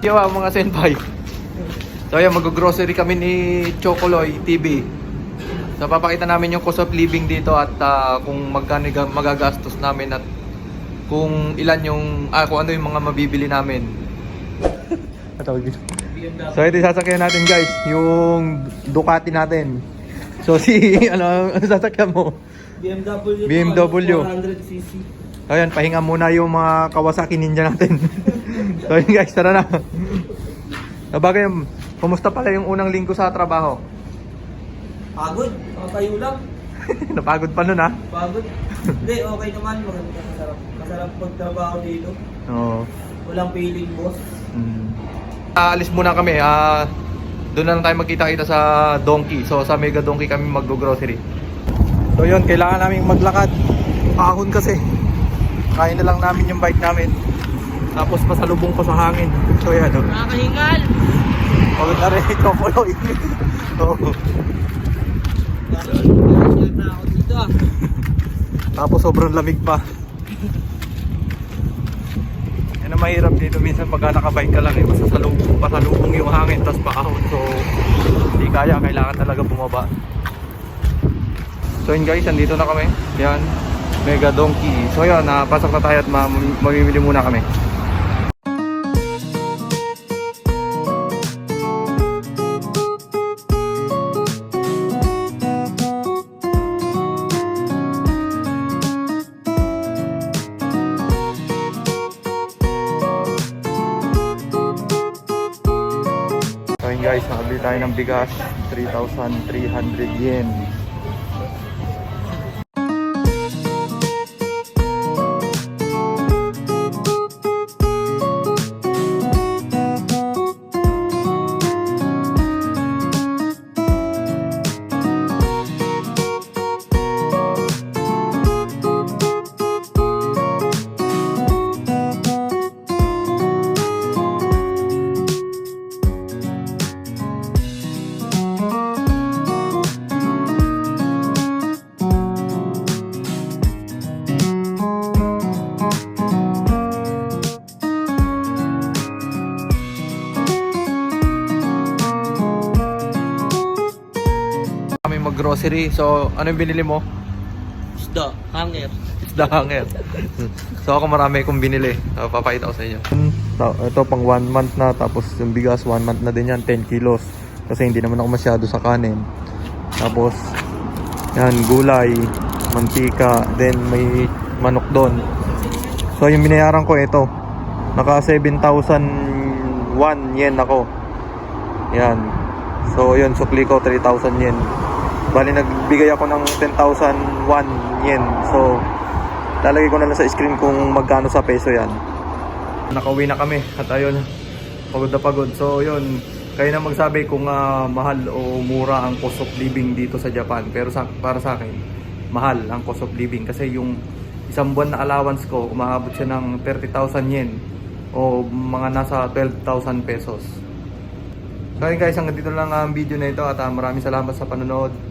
Yo, mga senpai. So ayan, mag-grocery kami ni Chocoloy TV. So papakita namin yung cost of living dito at ah, kung magkano ga- magagastos namin at kung ilan yung, ah, kung ano yung mga mabibili namin. Katawag dito. So ito yung sasakyan natin guys, yung Ducati natin. So si, ano, ano sasakyan mo? BMW. BMW. 400cc. Ayan, pahinga muna yung mga Kawasaki Ninja natin. so yun guys, tara na. Sabagay, kumusta pala yung unang linggo sa trabaho? Pagod. Nakatayo lang. Napagod pa nun ah. Pagod. Hindi, okay naman. Maganda. Masarap. Masarap pagtrabaho dito. Oo. Walang feeling, boss. Mm. Aalis muna kami. Ah, doon na lang tayo magkita-kita sa Donkey. So sa Mega Donkey kami mag-grocery. So yun, kailangan namin maglakad. Ahon kasi. Kain na lang namin yung bike namin. Tapos pasalubong ko sa hangin. So yan. Oh. Nakakahingal. Pagod na rin ito. Oo. Dito ah. Tapos sobrang lamig pa. Yan ang mahirap dito minsan pag nakabike ka lang eh, masasalubong, pasalubong yung hangin tapos paahon. So hindi kaya, kailangan talaga bumaba. So yun guys, andito na kami. Yan, Mega Donkey. So yun, napasok na tayo at ma- mamimili muna kami. So guys, nakabili tayo ng bigas, 3,300 yen. Kami mag-grocery. So, ano yung binili mo? Isda. Hanger. Isda hanger. so ako marami kong binili. Uh, papakita ko sa inyo. Ito pang 1 month na tapos yung bigas 1 month na din yan 10 kilos. Kasi hindi naman ako masyado sa kanin. Tapos yan gulay, mantika, then may manok doon. So yung binayaran ko ito. Naka 7,001 yen ako. Yan. So yun, sukli ko 3,000 yen. Bali nagbigay ako ng 10,001 yen. So lalagay ko na lang sa screen kung magkano sa peso yan. Nakauwi na kami at ayun, pagod na pagod. So yun, kayo na magsabi kung ah, mahal o mura ang cost of living dito sa Japan. Pero sa, para sa akin, mahal ang cost of living kasi yung isang buwan na allowance ko, umaabot siya ng 30,000 yen o mga nasa 12,000 pesos. So guys, hanggang dito lang ang video na ito at ah, maraming salamat sa panonood.